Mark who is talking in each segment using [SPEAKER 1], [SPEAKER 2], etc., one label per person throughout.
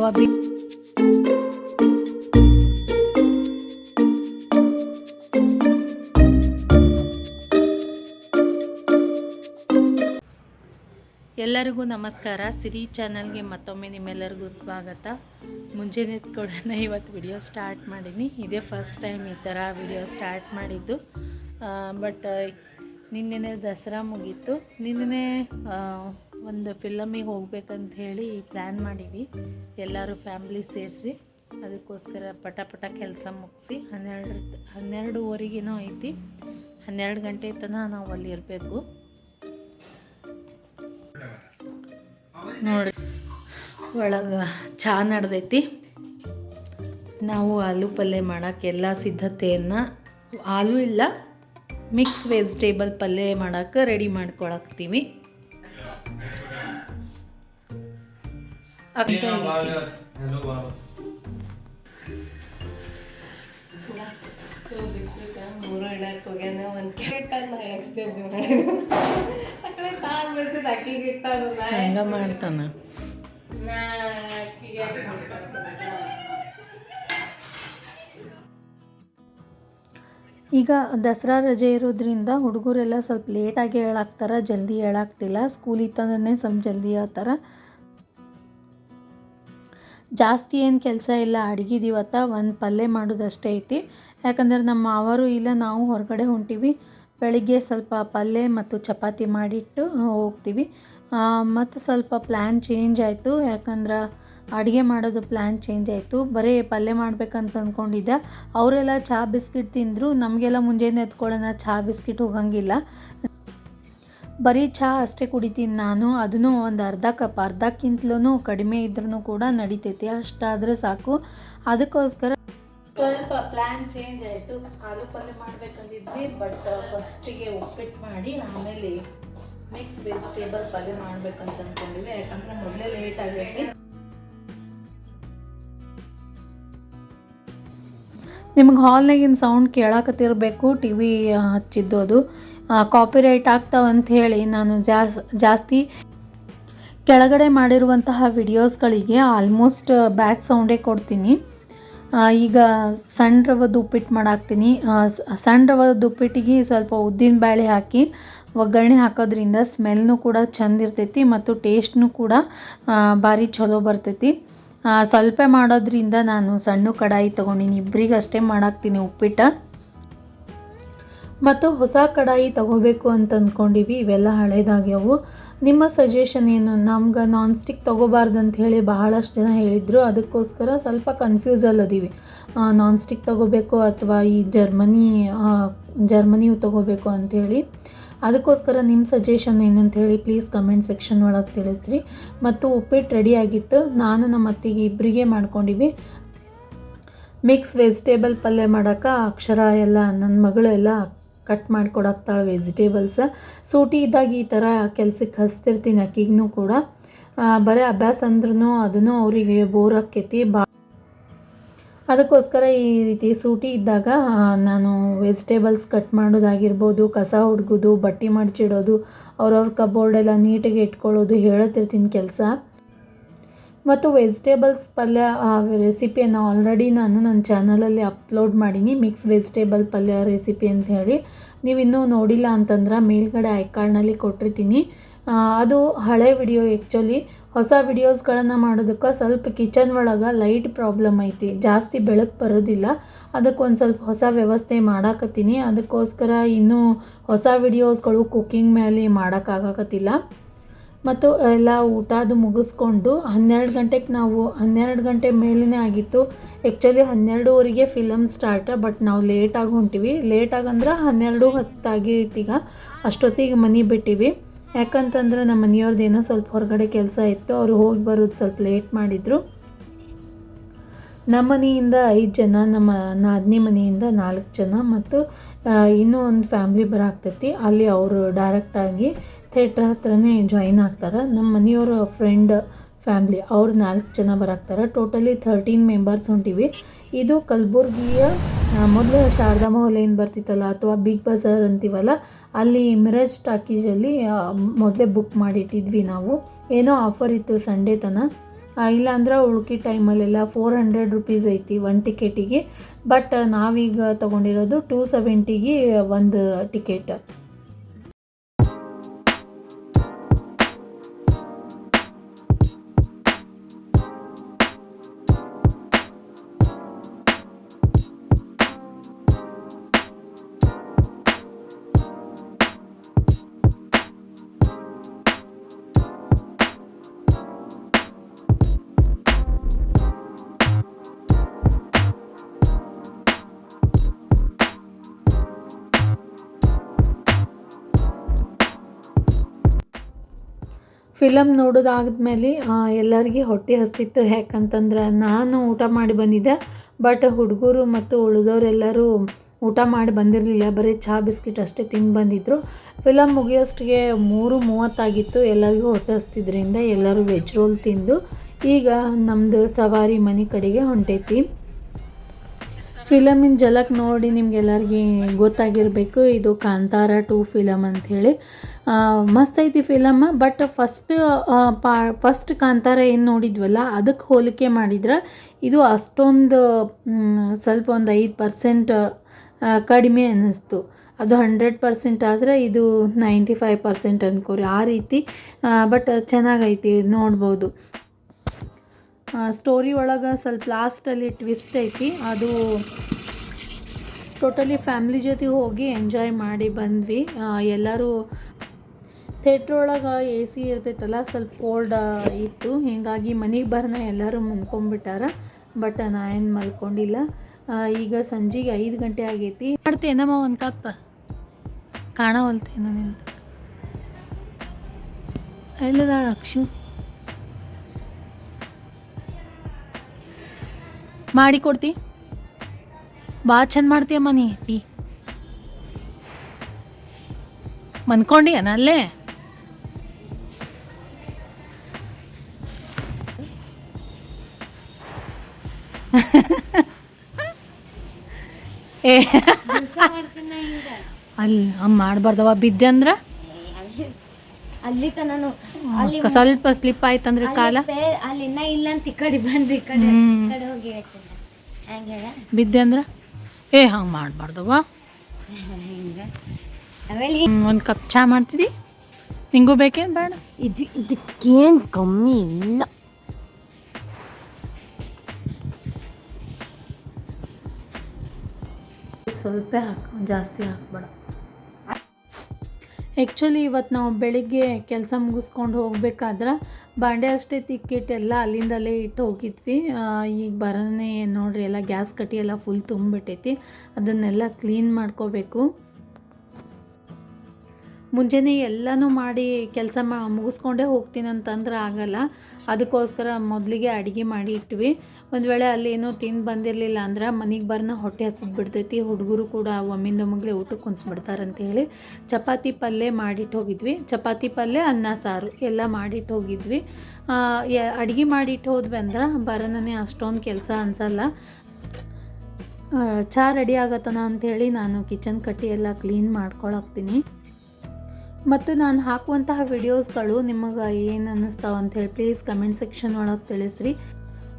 [SPEAKER 1] ಮಾಡಬಾರ್ದವ B ಎಲ್ಲರಿಗೂ ನಮಸ್ಕಾರ. ಸಿರಿ ಚಾನಲ್ಗೆ ಮತ್ತೊಮ್ಮೆ ನಿಮ್ಮೆಲ್ಲರಿಗೂ ಸ್ವಾಗತ. ಮುಂಜಾನೆ ಕೂಡ ಇವತ್ತು ವಿಡಿಯೋ ಸ್ಟಾರ್ಟ್ ಮಾಡೀನಿ. ಇದೇ ಫಸ್ಟ್ ಟೈಮ್ ಈ ಥರ ವಿಡಿಯೋ ಸ್ಟಾರ್ಟ್ ಮಾಡಿದ್ದು. ಬಟ್ ನಿನ್ನೆನೆ ದಸರಾ ಮುಗೀತು. ನಿನ್ನೆ ಒಂದು ಫಿಲಮಿಗೆ ಹೋಗ್ಬೇಕಂತ ಹೇಳಿ ಪ್ಲ್ಯಾನ್ ಮಾಡೀವಿ ಎಲ್ಲರೂ ಫ್ಯಾಮ್ಲಿ ಸೇರಿಸಿ ಅದಕ್ಕೋಸ್ಕರ ಪಟ ಪಟ ಕೆಲಸ ಮುಗಿಸಿ ಹನ್ನೆರಡು, ಹನ್ನೆರಡುವರೆಗೇನೋ ಐತಿ. ಹನ್ನೆರಡು ಗಂಟೆ ತನಕ ನಾವು ಅಲ್ಲಿ ಇರಬೇಕು. ನೋಡಿ, ಒಳಗೆ ಚಹಾ ನಡೆದೈತಿ. ನಾವು ಆಲೂ ಪಲ್ಯ ಮಾಡೋಕ್ಕೆ ಎಲ್ಲ ಸಿದ್ಧತೆಯನ್ನು, ಆಲೂ ಇಲ್ಲ ಮಿಕ್ಸ್ ವೆಜಿಟೇಬಲ್ ಪಲ್ಯ ಮಾಡೋಕ್ಕೆ ರೆಡಿ ಮಾಡ್ಕೊಳಕ್ತೀವಿ
[SPEAKER 2] ಮೂರು ಇಡಕ್ಕೆ ಹೋಗ್ಯಾನ ಒಂದು ಕೆಟ್ಟ ಎಕ್ಸ್ಚೇಂಜ್ ಮಾಡಿ ಆ ಕಡೆ ತಾನು ಬೇಸಿದ ಅಕ್ಕಿಗೆ ಇಟ್ಟಾನ
[SPEAKER 1] ಹಂಗ ಮಾಡ್ತಾನ. ಈಗ ದಸರಾ ರಜೆ ಇರೋದ್ರಿಂದ ಹುಡುಗರೆಲ್ಲ ಸ್ವಲ್ಪ ಲೇಟಾಗಿ ಹೇಳಾಕ್ತಾರ ಜಲ್ದಿ ಹೇಳಾಕ್ತಿಲ್ಲ. ಸ್ಕೂಲ್ ಇತ್ತಂದ್ರೆ ಸ್ವಲ್ಪ ಜಲ್ದಿ ಹೇಳ್ತಾರ. ಜಾಸ್ತಿ ಏನು ಕೆಲಸ ಇಲ್ಲ ಅಡುಗೆದಿವತ್ತ ಒಂದು ಪಲ್ಯ ಮಾಡೋದಷ್ಟೇ ಐತಿ. ಯಾಕಂದ್ರೆ ನಮ್ಮ ಮಾವರು ಇಲ್ಲ, ನಾವು ಹೊರಗಡೆ ಹೊಂಟೀವಿ. ಬೆಳಿಗ್ಗೆ ಸ್ವಲ್ಪ ಪಲ್ಯ ಮತ್ತು ಚಪಾತಿ ಮಾಡಿಟ್ಟು ಹೋಗ್ತೀವಿ. ಮತ್ತು ಸ್ವಲ್ಪ ಪ್ಲ್ಯಾನ್ ಚೇಂಜ್ ಆಯಿತು. ಯಾಕಂದ್ರೆ ಅಡುಗೆ ಮಾಡೋದು ಪ್ಲ್ಯಾನ್ ಚೇಂಜ್ ಆಯಿತು. ಬರೀ ಪಲ್ಯ ಮಾಡ್ಬೇಕಂತ ಅಂದ್ಕೊಂಡಿದ್ದೆ ಅವರೆಲ್ಲ ಚಹಾ ಬಿಸ್ಕಿಟ್ ತಿಂದರು. ನಮಗೆಲ್ಲ ಮುಂಜಾನೆ ಎತ್ಕೊಳ್ಳೋಣ ಚಹಾ ಬಿಸ್ಕಿಟ್ ಹೋಗಂಗಿಲ್ಲ. ಬರೀ ಚಹಾ ಅಷ್ಟೇ ಕುಡಿತೀನಿ ನಾನು. ಅದನ್ನು ಒಂದು ಅರ್ಧ ಕಪ್ ಅರ್ಧಕ್ಕಿಂತಲೂ ಕಡಿಮೆ ಇದ್ರೂ ಕೂಡ ನಡಿತೈತಿ. ಅಷ್ಟಾದರೆ ಸಾಕು. ಅದಕ್ಕೋಸ್ಕರ ಸ್ವಲ್ಪ ಪ್ಲ್ಯಾನ್ ಚೇಂಜ್ ಆಯಿತು. ಆಲೂ ಪಲ್ಯ ಮಾಡ್ಬೇಕಂದಿದ್ವಿ ಬಟ್ ಫಸ್ಟಿಗೆ ಉಪ್ಪಿಟ್ಟು ಮಾಡಿ ಆಮೇಲೆ ಮಿಕ್ಸ್ ವೆಜಿಟೇಬಲ್ ಪಲ್ಯ ಮಾಡ್ಬೇಕಂತ ಅಂದ್ಕೊಂಡಿವಿ ಯಾಕಂದರೆ ಮೊದಲೇ ಲೇಟ್ ಆಗೈತಿ ನಿಮ್ಗೆ ಹಾಲ್ನಾಗಿನ ಸೌಂಡ್ ಕೇಳಾಕತ್ತಿರಬೇಕು ಟಿ ವಿ ಹಚ್ಚಿದ್ದು ಅದು ಕಾಪಿರೈಟ್ ಆಗ್ತಾವಂತ ಹೇಳಿ ನಾನು ಜಾಸ್, ಜಾಸ್ತಿ ಕೆಳಗಡೆ ಮಾಡಿರುವಂತಹ ವಿಡಿಯೋಸ್ಗಳಿಗೆ ಆಲ್ಮೋಸ್ಟ್ ಬ್ಯಾಕ್ ಸೌಂಡೇ ಕೊಡ್ತೀನಿ. ಈಗ ಸಣ್ಣ ರವದ ಉಪ್ಪಿಟ್ಟು ಮಾಡಾಕ್ತೀನಿ ಸಣ್ಣ ರವದ ಉಪ್ಪಿಟ್ಟಿಗೆ ಸ್ವಲ್ಪ ಉದ್ದಿನ ಬೇಳೆ ಹಾಕಿ, ಒಗ್ಗರಣೆ ಹಾಕೋದ್ರಿಂದ ಸ್ಮೆಲ್ನು ಕೂಡ ಚಂದ ಇರ್ತೈತಿ ಮತ್ತು ಟೇಸ್ಟ್ನು ಕೂಡ ಭಾರಿ ಚಲೋ ಬರ್ತೈತಿ. ಸ್ವಲ್ಪ ಮಾಡೋದ್ರಿಂದ ನಾನು ಸಣ್ಣ ಕಡಾಯಿ ತೊಗೊಂಡಿನಿ. ಇಬ್ಬರಿಗಷ್ಟೇ ಮಾಡಾಕ್ತೀನಿ ಉಪ್ಪಿಟ್ಟು. ಮತ್ತು ಹೊಸ ಕಡಾಯಿ ತಗೋಬೇಕು ಅಂತ ಅಂದ್ಕೊಂಡಿವಿ ಇವೆಲ್ಲ ಹಳೇದಾಗ್ಯಾವು. ನಿಮ್ಮ ಸಜೆಷನ್ ಏನು? ನಮ್ಗೆ ನಾನ್ ಸ್ಟಿಕ್ ತೊಗೋಬಾರ್ದು ಅಂತ ಹೇಳಿ ಬಹಳಷ್ಟು ಜನ ಹೇಳಿದರು. ಅದಕ್ಕೋಸ್ಕರ ಸ್ವಲ್ಪ ಕನ್ಫ್ಯೂಸಲ್ಲಿ ಅದೀವಿ. ನಾನ್ ಸ್ಟಿಕ್ ತೊಗೋಬೇಕು ಅಥವಾ ಈ ಜರ್ಮನಿ ಜರ್ಮನಿಯು ತೊಗೋಬೇಕು ಅಂಥೇಳಿ ಅದಕ್ಕೋಸ್ಕರ ನಿಮ್ಮ ಸಜೆಷನ್ ಏನಂತ ಹೇಳಿ ಪ್ಲೀಸ್ ಕಮೆಂಟ್ ಸೆಕ್ಷನ್ ಒಳಗೆ ತಿಳಿಸ್ರಿ. ಮತ್ತು ಉಪ್ಪಿಟ್ಟು ರೆಡಿ ಆಗಿತ್ತು. ನಾನು ನಮ್ಮ ಅತ್ತಿಗೆ ಇಬ್ಬರಿಗೆ ಮಾಡ್ಕೊಂಡಿವಿ. ಮಿಕ್ಸ್ ವೆಜಿಟೇಬಲ್ ಪಲ್ಯ ಮಾಡೋಕೆ ಅಕ್ಷರ ಎಲ್ಲ ನನ್ನ ಮಗಳು ಎಲ್ಲ ಕಟ್ ಮಾಡಿಕೊಡಾಕ್ತಾಳೆ ವೆಜಿಟೇಬಲ್ಸ್. ಸೂಟಿ ಇದ್ದಾಗ ಈ ಥರ ಕೆಲ್ಸಕ್ಕೆ ಹಚ್ತಿರ್ತೀನಿ ಅಕ್ಕಿಗೂ ಕೂಡ. ಬರೀ ಅಭ್ಯಾಸ ಅಂದ್ರೂ ಅದನ್ನು ಅವರಿಗೆ ಬೋರ್ ಆಕ್ಕೈತಿ, ಬಾ ಅದಕ್ಕೋಸ್ಕರ ಈ ರೀತಿ ಸೂಟಿ ಇದ್ದಾಗ ನಾನು ವೆಜಿಟೇಬಲ್ಸ್ ಕಟ್ ಮಾಡೋದಾಗಿರ್ಬೋದು, ಕಸ ಹುಡ್ಗೋದು, ಬಟ್ಟೆ ಮಡಚಿಡೋದು, ಅವ್ರವ್ರ ಕಬೋರ್ಡೆಲ್ಲ ನೀಟಾಗಿ ಇಟ್ಕೊಳ್ಳೋದು, ಹೇಳುತ್ತಿರ್ತೀನಿ ಕೆಲಸ. ಮತ್ತು ವೆಜಿಟೇಬಲ್ಸ್ ಪಲ್ಯ ರೆಸಿಪಿಯನ್ನು ಆಲ್ರೆಡಿ ನಾನು ನನ್ನ ಚಾನಲಲ್ಲಿ ಅಪ್ಲೋಡ್ ಮಾಡೀನಿ. ಮಿಕ್ಸ್ ವೆಜಿಟೇಬಲ್ ಪಲ್ಯ ರೆಸಿಪಿ ಅಂತ ಹೇಳಿ. ನೀವು ಇನ್ನೂ ನೋಡಿಲ್ಲ ಅಂತಂದ್ರೆ ಮೇಲ್ಗಡೆ ಐಕಾರ್ಡ್ನಲ್ಲಿ ಕೊಟ್ಟಿರ್ತೀನಿ. ಅದು ಹಳೆ ವಿಡಿಯೋ ಆ್ಯಕ್ಚುಲಿ ಹೊಸ ವಿಡಿಯೋಸ್ಗಳನ್ನು ಮಾಡೋದಕ್ಕೆ ಸ್ವಲ್ಪ ಕಿಚನ್ ಒಳಗೆ ಲೈಟ್ ಪ್ರಾಬ್ಲಮ್ ಐತಿ. ಜಾಸ್ತಿ ಬೆಳಕು ಬರೋದಿಲ್ಲ. ಅದಕ್ಕೆ ಒಂದು ಸ್ವಲ್ಪ ಹೊಸ ವ್ಯವಸ್ಥೆ ಮಾಡಾಕತ್ತೀನಿ. ಅದಕ್ಕೋಸ್ಕರ ಇನ್ನೂ ಹೊಸ ವಿಡಿಯೋಸ್ಗಳು ಕುಕ್ಕಿಂಗ್ ಮೇಲೆ ಮಾಡೋಕ್ಕಾಗಕತ್ತಿಲ್ಲ ಮತ್ತು ಎಲ್ಲ ಊಟ ಅದು ಮುಗಿಸ್ಕೊಂಡು ಹನ್ನೆರಡು ಗಂಟೆಗೆ ನಾವು ಹನ್ನೆರಡು ಗಂಟೆ ಮೇಲೇ ಆಗಿತ್ತು. ಆ್ಯಕ್ಚುಲಿ ಹನ್ನೆರಡುವರೆಗೆ ಫಿಲಮ್ ಸ್ಟಾರ್ಟ್ ಬಟ್ ನಾವು ಲೇಟಾಗಿ ಹೊಂಟಿವಿ. ಲೇಟಾಗಂದ್ರೆ ಹನ್ನೆರಡು ಈಗ. ಅಷ್ಟೊತ್ತಿಗೆ ಮನೆ ಬಿಟ್ಟಿವಿ. ಯಾಕಂತಂದ್ರೆ ನಮ್ಮ ಮನೆಯವ್ರದ್ದು ಏನೋ ಸ್ವಲ್ಪ ಹೊರಗಡೆ ಕೆಲಸ ಇತ್ತು. ಅವರು ಹೋಗಿ ಬರೋದು ಸ್ವಲ್ಪ ಲೇಟ್ ಮಾಡಿದರು. ನಮ್ಮ ಮನೆಯಿಂದ ಐದು ಜನ ನಮ್ಮ ನಾದಿನಿ ಮನೆಯಿಂದ ನಾಲ್ಕು ಜನ ಮತ್ತು ಇನ್ನೂ ಒಂದು ಫ್ಯಾಮ್ಲಿ ಬರಾಕ್ತೈತಿ ಅಲ್ಲಿ ಅವರು ಡೈರೆಕ್ಟಾಗಿ ಥೇಟ್ರ್ ಹತ್ರನೇ ಜಾಯಿನ್ ಆಗ್ತಾರೆ. ನಮ್ಮ ಮನೆಯವ್ರ ಫ್ರೆಂಡ್ ಫ್ಯಾಮ್ಲಿ ಅವ್ರು ನಾಲ್ಕು ಜನ ಬರಾಕ್ತಾರೆ. ಟೋಟಲಿ ಥರ್ಟೀನ್ ಮೆಂಬರ್ಸ್ ಹೊಂಟಿವಿ. ಇದು ಕಲಬುರ್ಗಿಯ ಮೊದಲು ಶಾರದಾ ಮಹಲ್ ಏನು ಬರ್ತಿತ್ತಲ್ಲ ಅಥವಾ ಬಿಗ್ ಬಜಾರ್ ಅಂತೀವಲ್ಲ ಅಲ್ಲಿ ಮಿರಜ್ ಟಾಕೀಸಲ್ಲಿ ಮೊದಲೇ ಬುಕ್ ಮಾಡಿಟ್ಟಿದ್ವಿ ನಾವು. ಏನೋ ಆಫರ್ ಇತ್ತು ಸಂಡೇ ತನ. ಆ, ಇಲ್ಲಾಂದ್ರೆ ಉಳ್ಕಿ ಟೈಮಲ್ಲೆಲ್ಲ ಫೋರ್ ಹಂಡ್ರೆಡ್ ರುಪೀಸ್ ಐತಿ ಒನ್ ಟಿಕೆಟಿಗೆ ಬಟ್ ನಾವೀಗ ತೊಗೊಂಡಿರೋದು ಟೂ ಸೆವೆಂಟಿಗೆ ಒಂದು ಟಿಕೆಟ್ ಫಿಲಮ್ ನೋಡೋದಾದ್ಮೇಲೆ ಎಲ್ಲರಿಗೆ ಹೊಟ್ಟೆ ಹಸ್ತಿತ್ತು ಯಾಕಂತಂದ್ರೆ ನಾನು ಊಟ ಮಾಡಿ ಬಂದಿದ್ದೆ, ಬಟ್ ಹುಡುಗರು ಮತ್ತು ಉಳಿದವರೆಲ್ಲರೂ ಊಟ ಮಾಡಿ ಬಂದಿರಲಿಲ್ಲ. ಬರೀ ಚಹಾ ಬಿಸ್ಕಿಟ್ ಅಷ್ಟೇ ತಿಂದು ಬಂದಿದ್ದರು ಫಿಲಮ್ ಮುಗಿಯೋಷ್ಟಿಗೆ ಮೂರು ಮೂವತ್ತಾಗಿತ್ತು. ಎಲ್ಲರಿಗೂ ಹೊಟ್ಟೆ ಹಸ್ತಿದ್ರಿಂದ ಎಲ್ಲರೂ ವೆಜ್ ರೋಲ್ ತಿಂದು, ಈಗ ನಮ್ಮದು ಸವಾರಿ ಮನೆ ಕಡೆಗೆ ಹೊಂಟೈತಿ. ಫಿಲಮಿನ ಜಲಕ್ ನೋಡಿ ನಿಮ್ಗೆಲ್ಲರಿಗೆ ಗೊತ್ತಾಗಿರಬೇಕು. ಇದು ಕಾಂತಾರ ಟೂ ಫಿಲಮ್ ಅಂಥೇಳಿ ಮಸ್ತ್ ಐತಿ ಫಿಲಮ್, ಬಟ್ ಫಸ್ಟ್ ಪಾ, ಫಸ್ಟ್ ಕಾಂತಾರ ಏನು ನೋಡಿದ್ವಲ್ಲ ಅದಕ್ಕೆ ಹೋಲಿಕೆ ಮಾಡಿದ್ರೆ ಇದು ಅಷ್ಟೊಂದು ಸ್ವಲ್ಪ ಒಂದು ಐದು ಪರ್ಸೆಂಟ್ ಕಡಿಮೆ ಅನ್ನಿಸ್ತು ಅದು ಹಂಡ್ರೆಡ್ ಪರ್ಸೆಂಟ್ ಆದರೆ ಇದು ನೈಂಟಿ ಫೈವ್ ಪರ್ಸೆಂಟ್ ಅಂದ್ಕೋರಿ ಆ ರೀತಿ ಬಟ್ ಚೆನ್ನಾಗೈತಿ ನೋಡ್ಬೋದು. ಸ್ಟೋರಿ ಒಳಗೆ ಸ್ವಲ್ಪ ಲಾಸ್ಟಲ್ಲಿ ಟ್ವಿಸ್ಟ್ ಐತಿ. ಅದು ಟೋಟಲಿ ಫ್ಯಾಮ್ಲಿ ಜೊತೆ ಹೋಗಿ ಎಂಜಾಯ್ ಮಾಡಿ ಬಂದ್ವಿ. ಎಲ್ಲರೂ ಥಿಯೇಟ್ರ್ ಒಳಗೆ ಎ ಸಿ ಇರ್ತೈತಲ್ಲ, ಸ್ವಲ್ಪ ಕೋಲ್ಡ್ ಇತ್ತು. ಹೀಗಾಗಿ ಮನೆಗೆ ಬರ್ನ ಎಲ್ಲರೂ ಮಲ್ಕೊಂಡ್ಬಿಟ್ಟಾರ ಬಟ್ ನಾ ಏನು ಮಲ್ಕೊಂಡಿಲ್ಲ. ಈಗ ಸಂಜೆಗೆ ಐದು ಗಂಟೆ ಆಗೈತಿ. ಮಾಡ್ತೇನಮ್ಮ ಒಂದು ಕಪ್? ಕಾಣವಲ್ತೇನ ನಿಂತು ಎಲ್ಲದಾಳ ಅಕ್ಷು. ಮಾಡಿ ಕೊಡ್ತಿ ಭಾಳ ಚಂದ ಮಾಡ್ತೀಯಮ್ಮ ನೀ ಟೀ. ಮನ್ಕೊಂಡಿ ಅಲ್ಲೇ? ಏ. ಅಲ್ಲಿ ಹಂಗೆ ಮಾಡಬಾರ್ದವ ಬಿದ್ದೆ ಅಂದ್ರೆ?
[SPEAKER 2] ಅಲ್ಲಿ ತನನು
[SPEAKER 1] ಸ್ವಲ್ಪ ಸ್ಲಿಪ್ ಆಯ್ತು ಅಂದ್ರೆ
[SPEAKER 2] ಕಾಲ? ಅಲ್ಲಿ ಇನ್ನ ಇಲ್ಲ ಅಂತ ಈ ಕಡೆ ಬಂದು ಈ ಕಡೆ ಈ ಕಡೆ ಹೋಗಿ ಹೇಳ್ತೀನಿ. ಹಂಗೆ
[SPEAKER 1] ಬಿದ್ದೆ ಅಂದ್ರೆ? ಏ ಹಂಗೆ ಮಾಡಬಾರ್ದವ
[SPEAKER 2] ಹಿಂಗೆ ಆಮೇಲೆ
[SPEAKER 1] ಒಂದು ಕಪ್ ಚಹಾ ಮಾಡ್ತೀವಿ. ನಿಂಗೂ ಬೇಕೇನ್ ಬೇಡ?
[SPEAKER 2] ಇದು ಇದಕ್ಕೇನು ಕಮ್ಮಿ ಇಲ್ಲ.
[SPEAKER 1] ಸ್ವಲ್ಪ ಹಾಕು ಜಾಸ್ತಿ ಹಾಕ್ಬೇಡ. ಆ್ಯಕ್ಚುಲಿ ಇವತ್ತು ನಾವು ಬೆಳಿಗ್ಗೆ ಕೆಲಸ ಮುಗಿಸ್ಕೊಂಡು ಹೋಗ್ಬೇಕಾದ್ರೆ ಬಾಂಡೆ ಅಷ್ಟೇ ತಿಕ್ಕಿಟ್ಟೆಲ್ಲ ಅಲ್ಲಿಂದಲೇ ಇಟ್ಟು ಹೋಗಿದ್ವಿ. ಈಗ ಬರೋನೇ ನೋಡ್ರಿ, ಎಲ್ಲ ಗ್ಯಾಸ್ ಕಟ್ಟಿ ಎಲ್ಲ ಫುಲ್ ತುಂಬಿಬಿಟ್ಟೈತಿ. ಅದನ್ನೆಲ್ಲ ಕ್ಲೀನ್ ಮಾಡ್ಕೋಬೇಕು. ಮುಂಜಾನೆ ಎಲ್ಲನೂ ಮಾಡಿ ಕೆಲಸ ಮುಗಿಸ್ಕೊಂಡೇ ಹೋಗ್ತೀನಿ ಅಂತಂದ್ರೆ ಆಗಲ್ಲ. ಅದಕ್ಕೋಸ್ಕರ ಮೊದಲಿಗೆ ಅಡುಗೆ ಮಾಡಿ ಇಟ್ವಿ. ಒಂದು ವೇಳೆ ಅಲ್ಲಿ ಏನೂ ತಿಂದು ಬಂದಿರಲಿಲ್ಲ ಅಂದ್ರೆ ಮನೆಗೆ ಬರ್ನ ಹೊಟ್ಟೆ ಹಸಿದು ಬಿಡ್ತೈತಿ. ಹುಡುಗರು ಕೂಡ ಒಮ್ಮಿಂದ ಒಮ್ಮಿಗ್ಲೆ ಊಟಕ್ಕೆ ಕುಂತು ಹೇಳಿ ಚಪಾತಿ ಪಲ್ಯ ಮಾಡಿಟ್ಟು ಹೋಗಿದ್ವಿ. ಚಪಾತಿ ಪಲ್ಯ ಅನ್ನ, ಸಾರು ಎಲ್ಲ ಮಾಡಿಟ್ಟು ಹೋಗಿದ್ವಿ. ಅಡುಗೆ ಮಾಡಿಟ್ಟು ಹೋದ್ವಿ ಅಂದ್ರೆ ಬರೋನೇ ಅಷ್ಟೊಂದು ಕೆಲಸ ಅನ್ಸಲ್ಲ. ಚಾ ರೆಡಿ ಆಗತ್ತನ ಅಂಥೇಳಿ ನಾನು ಕಿಚನ್ ಕಟ್ಟಿ ಎಲ್ಲ ಕ್ಲೀನ್ ಮಾಡ್ಕೊಳಕ್ತೀನಿ ಮತ್ತು ನಾನು ಹಾಕುವಂತಹ ವಿಡಿಯೋಸ್ಗಳು ನಿಮಗೆ ಏನು ಅನ್ನಿಸ್ತಾವ ಹೇಳಿ ಪ್ಲೀಸ್ ಕಮೆಂಟ್ ಸೆಕ್ಷನ್ ಒಳಗೆ ತಿಳಿಸ್ರಿ.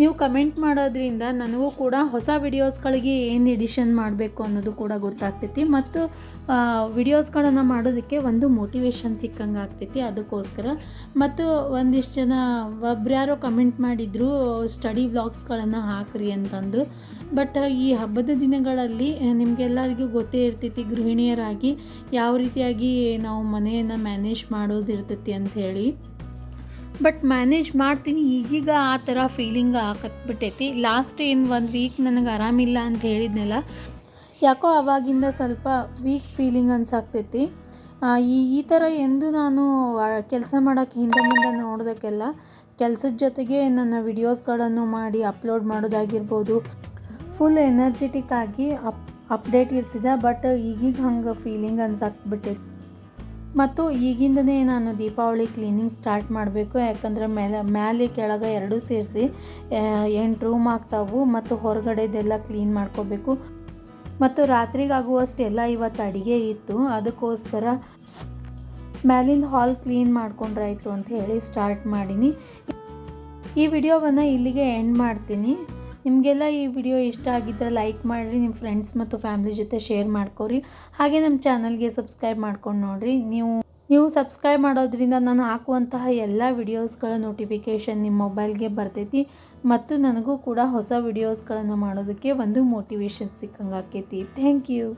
[SPEAKER 1] ನೀವು ಕಮೆಂಟ್ ಮಾಡೋದ್ರಿಂದ ನನಗೂ ಕೂಡ ಹೊಸ ವಿಡಿಯೋಸ್ಗಳಿಗೆ ಏನು ಎಡಿಷನ್ ಮಾಡಬೇಕು ಅನ್ನೋದು ಕೂಡ ಗೊತ್ತಾಗ್ತೈತಿ. ಮತ್ತು ವಿಡಿಯೋಸ್ಗಳನ್ನು ಮಾಡೋದಕ್ಕೆ ಒಂದು ಮೋಟಿವೇಶನ್ ಸಿಕ್ಕಂಗೆ ಆಗ್ತೈತಿ ಅದಕ್ಕೋಸ್ಕರ. ಮತ್ತು ಒಂದಿಷ್ಟು ಜನ ಒಬ್ರ್ಯಾರೋ ಕಮೆಂಟ್ ಮಾಡಿದ್ರು ಸ್ಟಡಿ ವ್ಲಾಗ್ಸ್ಗಳನ್ನು ಹಾಕ್ರಿ ಅಂತಂದು. ಬಟ್ ಈ ಹಬ್ಬದ ದಿನಗಳಲ್ಲಿ ನಿಮಗೆಲ್ಲರಿಗೂ ಗೊತ್ತೇ ಇರ್ತೈತಿ ಗೃಹಿಣಿಯರಾಗಿ ಯಾವ ರೀತಿಯಾಗಿ ನಾವು ಮನೆಯನ್ನು ಮ್ಯಾನೇಜ್ ಮಾಡೋದಿರ್ತೈತಿ ಅಂಥೇಳಿ. ಬಟ್ ಮ್ಯಾನೇಜ್ ಮಾಡ್ತೀನಿ. ಈಗೀಗ ಆ ಥರ ಫೀಲಿಂಗ್ ಆಕತ್ಬಿಟ್ಟೈತಿ ಲಾಸ್ಟ್ ಏನು ಒಂದು ವೀಕ್ ನನಗೆ ಆರಾಮಿಲ್ಲ ಅಂತ ಹೇಳಿದ್ನಲ್ಲ, ಯಾಕೋ ಆವಾಗಿಂದ ಸ್ವಲ್ಪ ವೀಕ್ ಫೀಲಿಂಗ್ ಅನ್ಸಾಕ್ತೈತಿ ಈ ಈ ಥರ ಎಂದು ನಾನು ಕೆಲಸ ಮಾಡೋಕ್ಕೆ ಹಿಂದೆ ಮುಂದೆ ನೋಡೋದಕ್ಕೆಲ್ಲ ಕೆಲಸದ ಜೊತೆಗೆ ನನ್ನ ವಿಡಿಯೋಸ್ಗಳನ್ನು ಮಾಡಿ ಅಪ್ಲೋಡ್ ಮಾಡೋದಾಗಿರ್ಬೋದು. ಫುಲ್ ಎನರ್ಜೆಟಿಕ್ ಆಗಿ ಅಪ್ ಅಪ್ಡೇಟ್ ಇರ್ತಿದ್ದೆ ಬಟ್ ಈಗೀಗ ಹಂಗೆ ಫೀಲಿಂಗ್ ಅನ್ಸಾಕ್ಬಿಟ್ಟೈತಿ ಮತ್ತು ಈಗಿಂದನೇ ನಾನು ದೀಪಾವಳಿ ಕ್ಲೀನಿಂಗ್ ಸ್ಟಾರ್ಟ್ ಮಾಡಬೇಕು. ಯಾಕಂದರೆ ಮೇಲೆ, ಮ್ಯಾಲೆ ಕೆಳಗೆ ಎರಡೂ ಸೇರಿಸಿ ಎಂಟು ರೂಮ್ ಆಗ್ತಾವು ಮತ್ತು ಹೊರಗಡೆದೆಲ್ಲ ಕ್ಲೀನ್ ಮಾಡ್ಕೋಬೇಕು. ಮತ್ತು ರಾತ್ರಿಗಾಗುವಷ್ಟೆಲ್ಲ ಇವತ್ತು ಅಡುಗೆ ಇತ್ತು. ಅದಕ್ಕೋಸ್ಕರ ಮ್ಯಾಲಿಂದ ಹಾಲ್ ಕ್ಲೀನ್ ಮಾಡ್ಕೊಂಡ್ರಾಯ್ತು ಅಂತ ಹೇಳಿ ಸ್ಟಾರ್ಟ್ ಮಾಡೀನಿ. ಈ ವಿಡಿಯೋವನ್ನು ಇಲ್ಲಿಗೆ ಎಂಡ್ ಮಾಡ್ತೀನಿ. ನಿಮಗೆಲ್ಲ ಈ ವಿಡಿಯೋ ಇಷ್ಟ ಆಗಿದ್ದರೆ ಲೈಕ್ ಮಾಡಿರಿ, ನಿಮ್ಮ ಫ್ರೆಂಡ್ಸ್ ಮತ್ತು ಫ್ಯಾಮಿಲಿ ಜೊತೆ ಶೇರ್ ಮಾಡ್ಕೊರಿ. ಹಾಗೆ ನಮ್ಮ ಚಾನಲ್ಗೆ ಸಬ್ಸ್ಕ್ರೈಬ್ ಮಾಡ್ಕೊಂಡು ನೋಡಿರಿ. ನೀವು ನೀವು ಸಬ್ಸ್ಕ್ರೈಬ್ ಮಾಡೋದ್ರಿಂದ ನಾನು ಹಾಕುವಂತಹ ಎಲ್ಲ ವಿಡಿಯೋಸ್ಗಳ ನೋಟಿಫಿಕೇಷನ್ ನಿಮ್ಮ ಮೊಬೈಲ್ಗೆ ಬರ್ತೈತಿ ಮತ್ತು ನನಗೂ ಕೂಡ ಹೊಸ ವಿಡಿಯೋಸ್ಗಳನ್ನು ಮಾಡೋದಕ್ಕೆ ಒಂದು ಮೋಟಿವೇಶನ್ ಸಿಕ್ಕಂಗೆ ಆಕೈತಿ ಥ್ಯಾಂಕ್ ಯು.